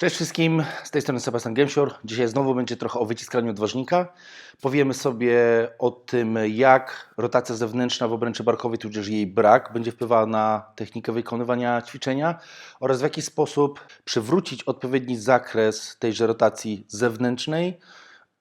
Cześć wszystkim, z tej strony Sebastian Gemsior. Dzisiaj znowu będzie trochę o wyciskaniu odważnika. Powiemy sobie o tym, jak rotacja zewnętrzna w obręczy barkowej, tudzież jej brak, będzie wpływała na technikę wykonywania ćwiczenia oraz w jaki sposób przywrócić odpowiedni zakres tejże rotacji zewnętrznej,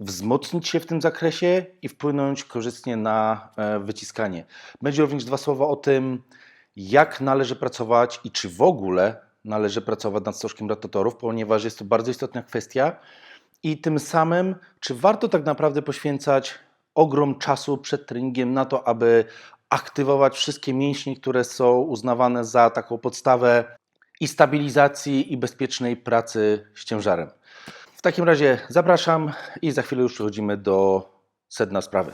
wzmocnić się w tym zakresie i wpłynąć korzystnie na e, wyciskanie. Będzie również dwa słowa o tym, jak należy pracować i czy w ogóle należy pracować nad stożkiem rotatorów, ponieważ jest to bardzo istotna kwestia i tym samym, czy warto tak naprawdę poświęcać ogrom czasu przed treningiem na to, aby aktywować wszystkie mięśnie, które są uznawane za taką podstawę i stabilizacji i bezpiecznej pracy z ciężarem. W takim razie zapraszam i za chwilę już przechodzimy do sedna sprawy.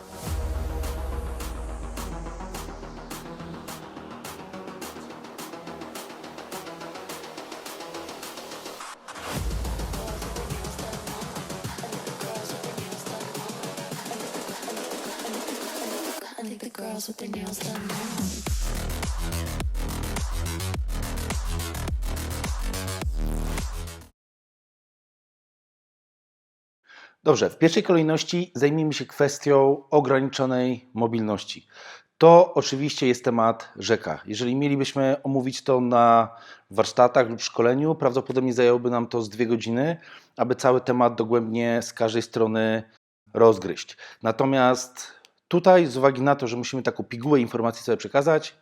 Think the girls with their nails done. Dobrze, w pierwszej kolejności zajmijmy się kwestią ograniczonej mobilności. To oczywiście jest temat rzeka. Jeżeli mielibyśmy omówić to na warsztatach lub szkoleniu, prawdopodobnie zajęłoby nam to z dwie godziny, aby cały temat dogłębnie z każdej strony rozgryźć. Natomiast tutaj, z uwagi na to, że musimy taką pigułę informacji sobie przekazać,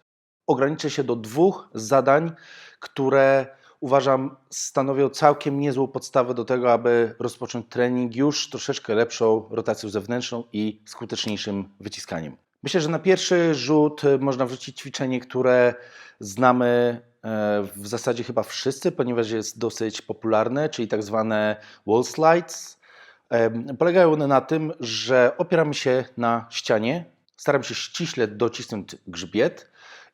ograniczę się do dwóch zadań, które uważam stanowią całkiem niezłą podstawę do tego, aby rozpocząć trening już troszeczkę lepszą rotacją zewnętrzną i skuteczniejszym wyciskaniem. Myślę, że na pierwszy rzut można wrzucić ćwiczenie, które znamy e, w zasadzie chyba wszyscy, ponieważ jest dosyć popularne, czyli tak zwane wall slides. Polegają one na tym, że opieramy się na ścianie, staram się ściśle docisnąć grzbiet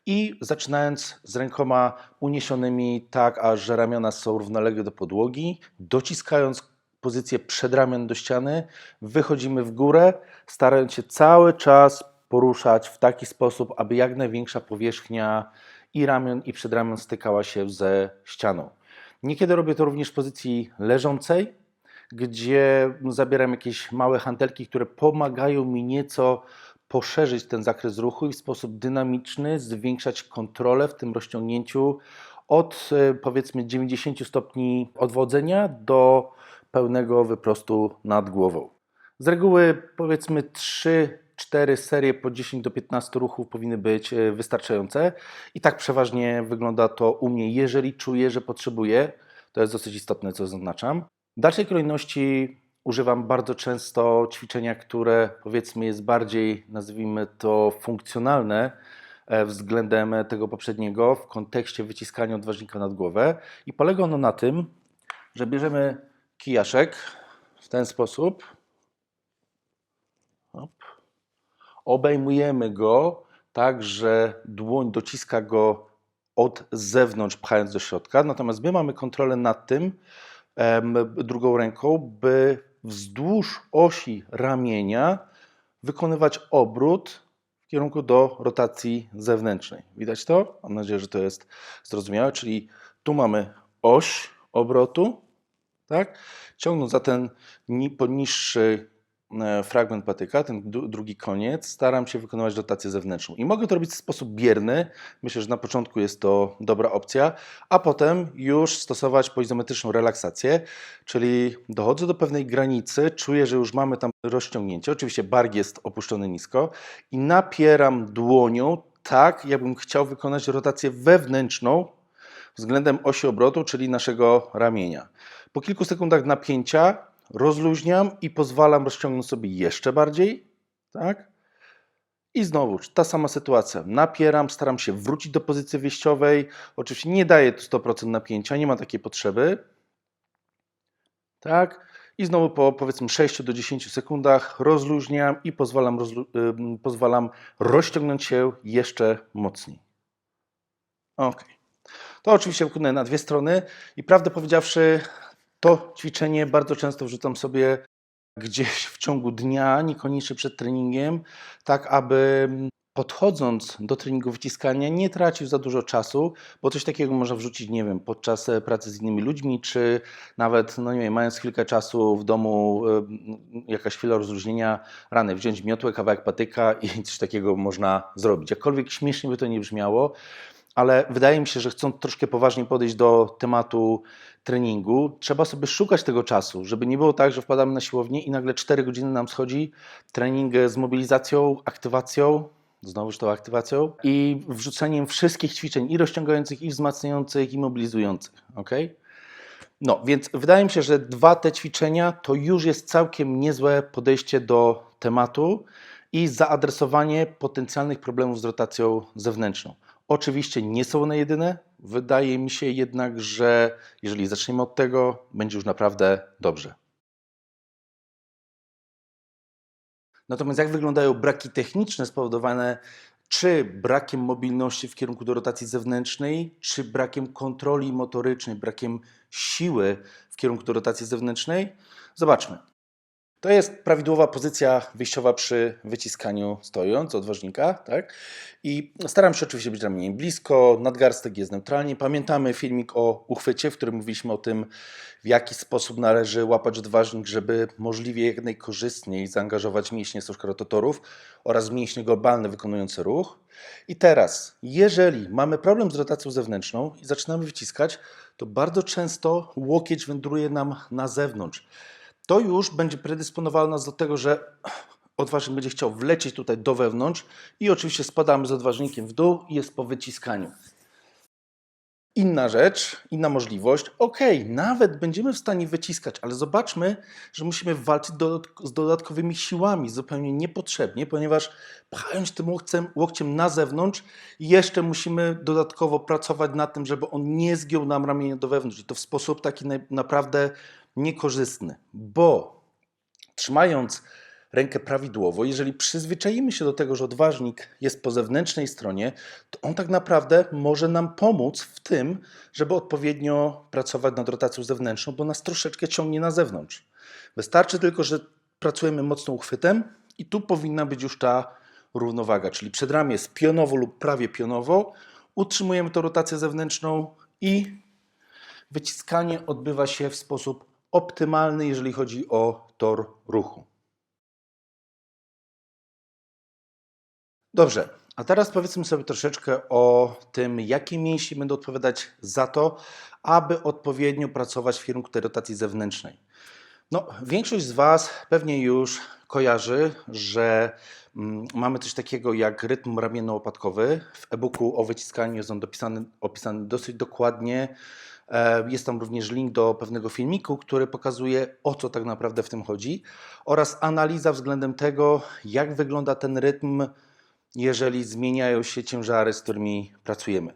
i zaczynając z rękoma uniesionymi tak, aż ramiona są równolegle do podłogi, dociskając pozycję przedramion do ściany, wychodzimy w górę, starając się cały czas poruszać w taki sposób, aby jak największa powierzchnia i ramion, i przedramion stykała się ze ścianą. Niekiedy robię to również w pozycji leżącej, gdzie zabieram jakieś małe hantelki, które pomagają mi nieco poszerzyć ten zakres ruchu i w sposób dynamiczny zwiększać kontrolę w tym rozciągnięciu od e, powiedzmy 90 stopni odwodzenia do pełnego wyprostu nad głową. Z reguły powiedzmy 3-4 serie po 10 do 15 ruchów powinny być e, wystarczające i tak przeważnie wygląda to u mnie, jeżeli czuję, że potrzebuję. To jest dosyć istotne, co zaznaczam. W dalszej kolejności używam bardzo często ćwiczenia, które powiedzmy jest bardziej, nazwijmy to, funkcjonalne e, względem tego poprzedniego w kontekście wyciskania odważnika nad głowę. I polega ono na tym, że bierzemy kijaszek w ten sposób. Obejmujemy go tak, że dłoń dociska go od zewnątrz, pchając do środka. Natomiast my mamy kontrolę nad tym drugą ręką, by wzdłuż osi ramienia wykonywać obrót w kierunku do rotacji zewnętrznej. Widać to? Mam nadzieję, że to jest zrozumiałe. Czyli tu mamy oś obrotu, tak? Ciągnąc za ten ni- poniższy fragment patyka, ten drugi koniec, staram się wykonywać rotację zewnętrzną. I mogę to robić w sposób bierny. Myślę, że na początku jest to dobra opcja, a potem już stosować poizometryczną relaksację, czyli dochodzę do pewnej granicy, czuję, że już mamy tam rozciągnięcie. Oczywiście bark jest opuszczony nisko i napieram dłonią tak, jakbym chciał wykonać rotację wewnętrzną względem osi obrotu, czyli naszego ramienia. Po kilku sekundach napięcia rozluźniam i pozwalam rozciągnąć sobie jeszcze bardziej, tak? I znowu ta sama sytuacja. Napieram, staram się wrócić do pozycji wyjściowej. Oczywiście nie daję tu 100% napięcia, nie ma takiej potrzeby. Tak? I znowu po powiedzmy 6 do 10 sekundach rozluźniam i pozwalam, rozlu- ym, pozwalam rozciągnąć się jeszcze mocniej. Ok. To oczywiście wykonuję na dwie strony i prawdę powiedziawszy, to ćwiczenie bardzo często wrzucam sobie gdzieś w ciągu dnia, niekoniecznie przed treningiem, tak aby podchodząc do treningu wyciskania, nie tracił za dużo czasu, bo coś takiego można wrzucić, nie wiem, podczas e, pracy z innymi ludźmi, czy nawet, no nie wiem, mając chwilkę czasu w domu, e, jakaś chwila rozluźnienia, rany, wziąć miotłę, kawałek patyka i coś takiego można zrobić. Jakkolwiek śmiesznie by to nie brzmiało, ale wydaje mi się, że chcąc troszkę poważniej podejść do tematu treningu, trzeba sobie szukać tego czasu, żeby nie było tak, że wpadamy na siłownię i nagle 4 godziny nam schodzi trening z mobilizacją, aktywacją, znowuż tą aktywacją i wrzuceniem wszystkich ćwiczeń i rozciągających, i wzmacniających, i mobilizujących. ok? No, więc wydaje mi się, że dwa te ćwiczenia to już jest całkiem niezłe podejście do tematu i zaadresowanie potencjalnych problemów z rotacją zewnętrzną. Oczywiście nie są one jedyne. Wydaje mi się jednak, że jeżeli zaczniemy od tego, będzie już naprawdę dobrze. Natomiast jak wyglądają braki techniczne spowodowane czy brakiem mobilności w kierunku do rotacji zewnętrznej, czy brakiem kontroli motorycznej, brakiem siły w kierunku do rotacji zewnętrznej? Zobaczmy. To jest prawidłowa pozycja wyjściowa przy wyciskaniu stojąc od ważnika, tak? I staram się oczywiście być ramieniem blisko, nadgarstek jest neutralnie. Pamiętamy filmik o uchwycie, w którym mówiliśmy o tym, w jaki sposób należy łapać odważnik, żeby możliwie jak najkorzystniej zaangażować mięśnie rotatorów oraz mięśnie globalne wykonujące ruch. I teraz, jeżeli mamy problem z rotacją zewnętrzną i zaczynamy wyciskać, to bardzo często łokieć wędruje nam na zewnątrz to już będzie predysponowało nas do tego, że odważnik będzie chciał wlecieć tutaj do wewnątrz i oczywiście spadamy z odważnikiem w dół i jest po wyciskaniu. Inna rzecz, inna możliwość, ok, nawet będziemy w stanie wyciskać, ale zobaczmy, że musimy walczyć z dodatkowymi siłami zupełnie niepotrzebnie, ponieważ pchając tym łokciem, łokciem na zewnątrz, jeszcze musimy dodatkowo pracować nad tym, żeby on nie zgiął nam ramienia do wewnątrz. I to w sposób taki naprawdę niekorzystny, bo trzymając rękę prawidłowo, jeżeli przyzwyczajimy się do tego, że odważnik jest po zewnętrznej stronie, to on tak naprawdę może nam pomóc w tym, żeby odpowiednio pracować nad rotacją zewnętrzną, bo nas troszeczkę ciągnie na zewnątrz. Wystarczy tylko, że pracujemy mocno uchwytem i tu powinna być już ta równowaga, czyli przedramię jest pionowo lub prawie pionowo, utrzymujemy tą rotację zewnętrzną i wyciskanie odbywa się w sposób optymalny, jeżeli chodzi o tor ruchu. Dobrze, a teraz powiedzmy sobie troszeczkę o tym, jakie mięśnie będą odpowiadać za to, aby odpowiednio pracować w kierunku tej rotacji zewnętrznej. No, większość z Was pewnie już kojarzy, że mm, mamy coś takiego jak rytm ramienno-łopatkowy. W e-booku o wyciskaniu jest on dopisany, opisany dosyć dokładnie. E, Jest tam również link do pewnego filmiku, który pokazuje o co tak naprawdę w tym chodzi oraz analiza względem tego, jak wygląda ten rytm, jeżeli zmieniają się ciężary, z którymi pracujemy.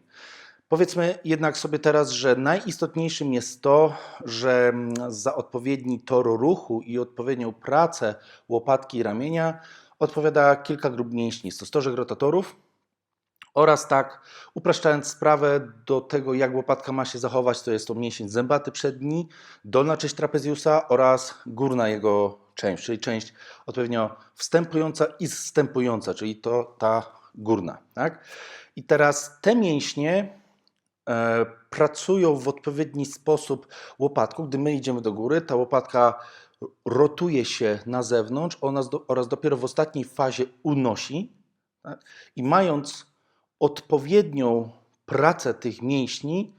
Powiedzmy jednak sobie teraz, że najistotniejszym jest to, że mm, za odpowiedni tor ruchu i odpowiednią pracę łopatki i ramienia odpowiada kilka grup mięśni. Stożek rotatorów, oraz tak, upraszczając sprawę do tego, jak łopatka ma się zachować, to jest to mięsień zębaty przedni, dolna część trapezjusa oraz górna jego część, czyli część odpowiednio wstępująca i zstępująca, czyli to ta górna. Tak? I teraz te mięśnie e, pracują w odpowiedni sposób łopatką. Gdy my idziemy do góry, ta łopatka rotuje się na zewnątrz ona z- oraz dopiero w ostatniej fazie unosi. Tak? I mając odpowiednią pracę tych mięśni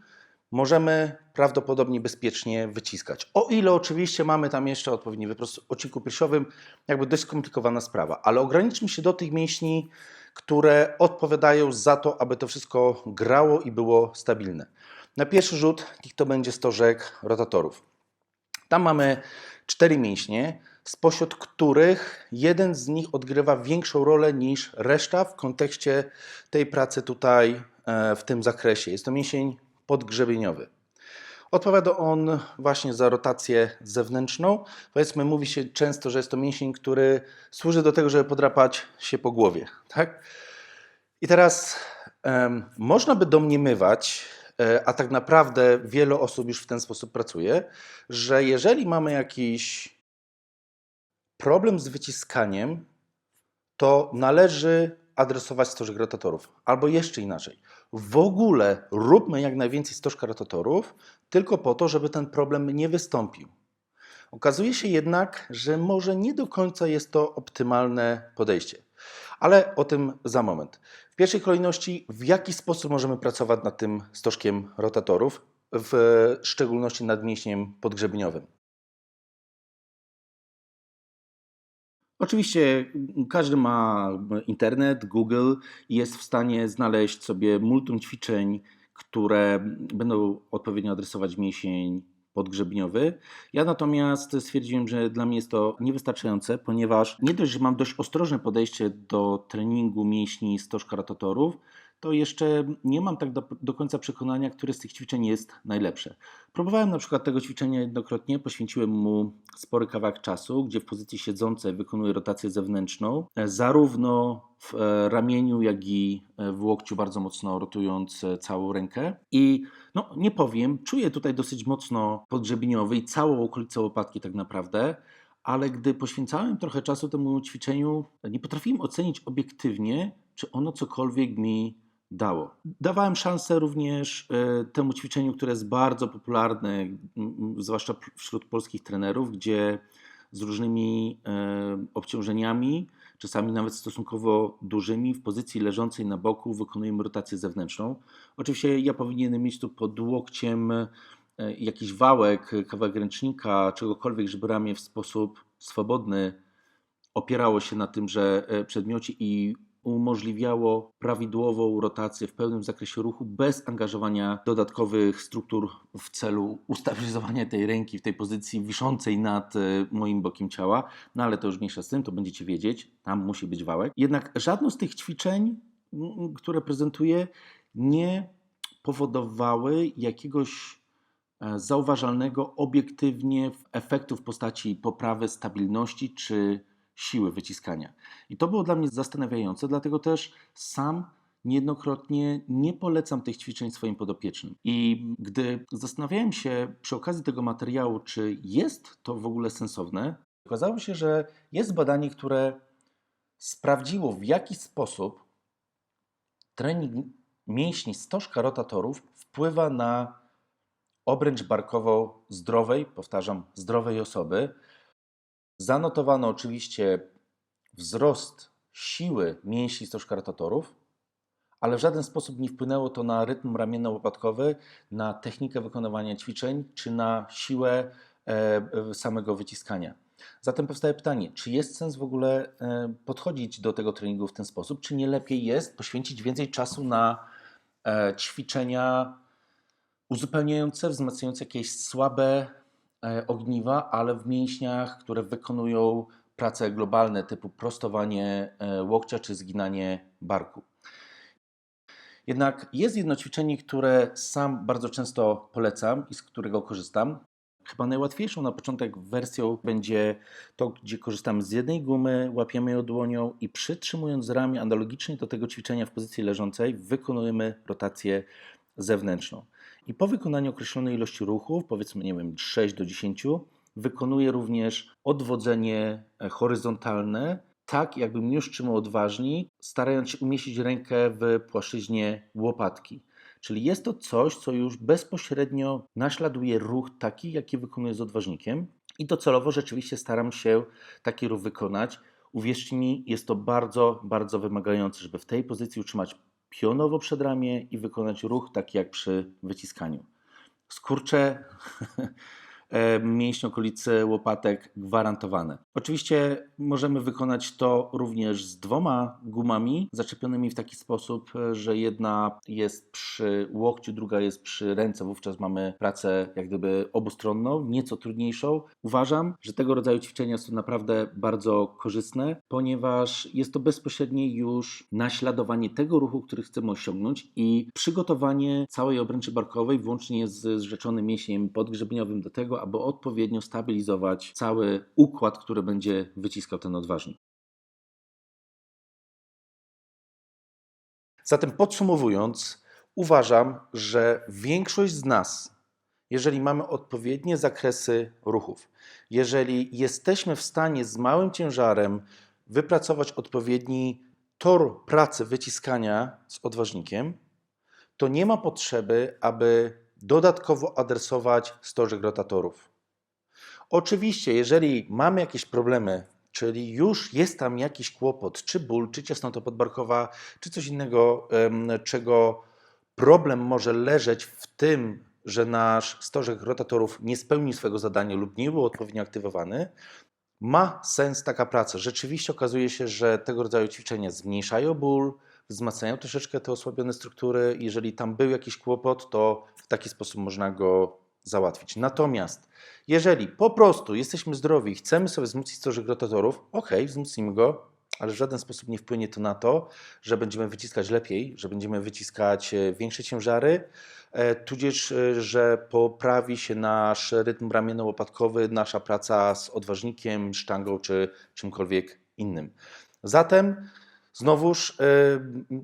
możemy prawdopodobnie bezpiecznie wyciskać. O ile oczywiście mamy tam jeszcze odpowiedni wyprost w odcinku piersiowym, jakby dość skomplikowana sprawa, ale ograniczmy się do tych mięśni, które odpowiadają za to, aby to wszystko grało i było stabilne. Na pierwszy rzut niech to będzie stożek rotatorów. Tam mamy cztery mięśnie, spośród których jeden z nich odgrywa większą rolę niż reszta w kontekście tej pracy tutaj e, w tym zakresie. Jest to mięsień podgrzebieniowy. Odpowiada on właśnie za rotację zewnętrzną. Powiedzmy, mówi się często, że jest to mięsień, który służy do tego, żeby podrapać się po głowie. Tak? I teraz em, można by domniemywać, e, a tak naprawdę wiele osób już w ten sposób pracuje, że jeżeli mamy jakiś problem z wyciskaniem, to należy adresować stożek rotatorów. Albo jeszcze inaczej, w ogóle róbmy jak najwięcej stożka rotatorów, tylko po to, żeby ten problem nie wystąpił. Okazuje się jednak, że może nie do końca jest to optymalne podejście. Ale o tym za moment. W pierwszej kolejności, w jaki sposób możemy pracować nad tym stożkiem rotatorów, w szczególności nad mięśniem podgrzebieniowym. Oczywiście każdy ma internet, Google i jest w stanie znaleźć sobie multum ćwiczeń, które będą odpowiednio adresować mięsień podgrzebieniowy. Ja natomiast stwierdziłem, że dla mnie jest to niewystarczające, ponieważ nie dość, że mam dość ostrożne podejście do treningu mięśni stożka rotatorów, to jeszcze nie mam tak do, do końca przekonania, które z tych ćwiczeń jest najlepsze. Próbowałem na przykład tego ćwiczenia jednokrotnie, poświęciłem mu spory kawałek czasu, gdzie w pozycji siedzącej wykonuję rotację zewnętrzną, e, zarówno w e, ramieniu, jak i e, w łokciu, bardzo mocno rotując całą rękę. I no, nie powiem, czuję tutaj dosyć mocno podgrzebieniowy i całą okolicę łopatki tak naprawdę, ale gdy poświęcałem trochę czasu temu ćwiczeniu, nie potrafiłem ocenić obiektywnie, czy ono cokolwiek mi dało. Dawałem szansę również e, temu ćwiczeniu, które jest bardzo popularne, zwłaszcza wśród polskich trenerów, gdzie z różnymi e, obciążeniami, czasami nawet stosunkowo dużymi, w pozycji leżącej na boku wykonujemy rotację zewnętrzną. Oczywiście ja powinienem mieć tu pod łokciem e, jakiś wałek, kawałek ręcznika, czegokolwiek, żeby ramię w sposób swobodny opierało się na tymże przedmiocie i umożliwiało prawidłową rotację w pełnym zakresie ruchu bez angażowania dodatkowych struktur w celu ustabilizowania tej ręki w tej pozycji wiszącej nad e, moim bokiem ciała. No ale to już mniejsza z tym, to będziecie wiedzieć, tam musi być wałek. Jednak żadne z tych ćwiczeń, które prezentuję, nie powodowały jakiegoś e, zauważalnego obiektywnie efektu w postaci poprawy stabilności czy siły wyciskania. I to było dla mnie zastanawiające, dlatego też sam niejednokrotnie nie polecam tych ćwiczeń swoim podopiecznym. I gdy zastanawiałem się przy okazji tego materiału, czy jest to w ogóle sensowne, okazało się, że jest badanie, które sprawdziło, w jaki sposób trening mięśni stożka rotatorów wpływa na obręcz barkową zdrowej, powtarzam, zdrowej osoby. Zanotowano oczywiście wzrost siły mięśni stożka rotatorów, ale w żaden sposób nie wpłynęło to na rytm ramienno-łopatkowy, na technikę wykonywania ćwiczeń czy na siłę e, e, samego wyciskania. Zatem powstaje pytanie, czy jest sens w ogóle e, podchodzić do tego treningu w ten sposób, czy nie lepiej jest poświęcić więcej czasu na ćwiczenia uzupełniające, wzmacniające jakieś słabe ogniwa, ale w mięśniach, które wykonują prace globalne typu prostowanie e, łokcia czy zginanie barku. Jednak jest jedno ćwiczenie, które sam bardzo często polecam i z którego korzystam. Chyba najłatwiejszą na początek wersją będzie to, gdzie korzystamy z jednej gumy, łapiemy ją dłonią i przytrzymując ramię analogicznie do tego ćwiczenia w pozycji leżącej, wykonujemy rotację zewnętrzną. I po wykonaniu określonej ilości ruchów, powiedzmy, nie wiem, 6 do 10, wykonuję również odwodzenie e, horyzontalne, tak jakbym już trzymał odważni, starając się umieścić rękę w płaszczyźnie łopatki. Czyli jest to coś, co już bezpośrednio naśladuje ruch taki, jaki wykonuję z odważnikiem. I docelowo rzeczywiście staram się taki ruch wykonać. Uwierzcie mi, jest to bardzo, bardzo wymagające, żeby w tej pozycji utrzymać pionowo przedramię i wykonać ruch taki jak przy wyciskaniu. Skurcze mięśnie okolicy łopatek gwarantowane. Oczywiście możemy wykonać to również z dwoma gumami zaczepionymi w taki sposób, e, że jedna jest przy łokciu, druga jest przy ręce. Wówczas mamy pracę jak gdyby obustronną, nieco trudniejszą. Uważam, że tego rodzaju ćwiczenia są naprawdę bardzo korzystne, ponieważ jest to bezpośrednie już naśladowanie tego ruchu, który chcemy osiągnąć i przygotowanie całej obręczy barkowej, włącznie z zrzeczonym mięśniem podgrzebieniowym do tego, aby odpowiednio stabilizować cały układ, który będzie wyciskał ten odważnik. Zatem podsumowując, uważam, że większość z nas, jeżeli mamy odpowiednie zakresy ruchów, jeżeli jesteśmy w stanie z małym ciężarem wypracować odpowiedni tor pracy wyciskania z odważnikiem, to nie ma potrzeby, aby dodatkowo adresować stożek rotatorów. Oczywiście, jeżeli mamy jakieś problemy, czyli już jest tam jakiś kłopot, czy ból, czy ciasnota podbarkowa, czy coś innego, czego problem może leżeć w tym, że nasz stożek rotatorów nie spełnił swojego zadania lub nie był odpowiednio aktywowany, ma sens taka praca. Rzeczywiście okazuje się, że tego rodzaju ćwiczenia zmniejszają ból, wzmacniają troszeczkę te osłabione struktury. Jeżeli tam był jakiś kłopot, to w taki sposób można go załatwić. Natomiast jeżeli po prostu jesteśmy zdrowi i chcemy sobie wzmocnić stożek rotatorów, ok, wzmocnimy go, ale w żaden sposób nie wpłynie to na to, że będziemy wyciskać lepiej, że będziemy wyciskać e, większe ciężary, e, tudzież, e, że poprawi się nasz rytm ramienno-łopatkowy, nasza praca z odważnikiem, sztangą czy czymkolwiek innym. Zatem znowuż e,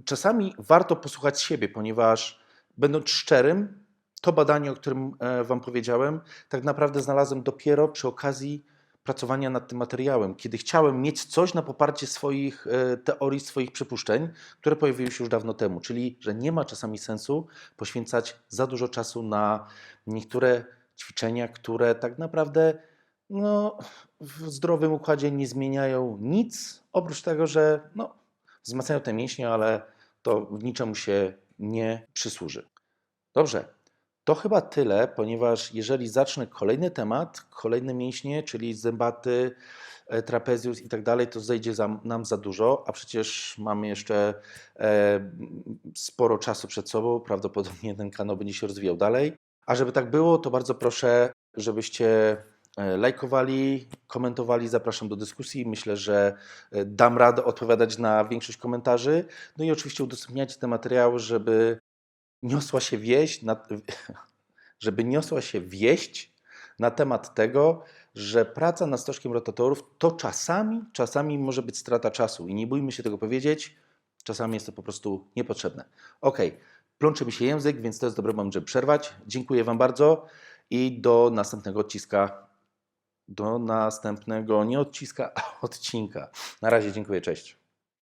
czasami warto posłuchać siebie, ponieważ będąc szczerym, to badanie, o którym e, Wam powiedziałem, tak naprawdę znalazłem dopiero przy okazji pracowania nad tym materiałem, kiedy chciałem mieć coś na poparcie swoich e, teorii, swoich przypuszczeń, które pojawiły się już dawno temu, czyli że nie ma czasami sensu poświęcać za dużo czasu na niektóre ćwiczenia, które tak naprawdę no, w zdrowym układzie nie zmieniają nic, oprócz tego, że no, wzmacniają te mięśnie, ale to niczemu się nie przysłuży. Dobrze, to chyba tyle, ponieważ jeżeli zacznę kolejny temat, kolejne mięśnie, czyli zębaty, e, trapezius i tak dalej, to zejdzie za, nam za dużo, a przecież mamy jeszcze e, sporo czasu przed sobą. Prawdopodobnie ten kanał będzie się rozwijał dalej. A żeby tak było, to bardzo proszę, żebyście lajkowali, komentowali. Zapraszam do dyskusji. Myślę, że e, dam radę odpowiadać na większość komentarzy. No i oczywiście udostępniajcie te materiały, żeby niosła się wieść, na, żeby niosła się wieść na temat tego, że praca nad stożkiem rotatorów to czasami, czasami może być strata czasu i nie bójmy się tego powiedzieć, czasami jest to po prostu niepotrzebne. Ok, plączy mi się język, więc to jest dobry moment, żeby przerwać. Dziękuję Wam bardzo i do następnego odciska, do następnego nie a odcinka. Na razie dziękuję, cześć.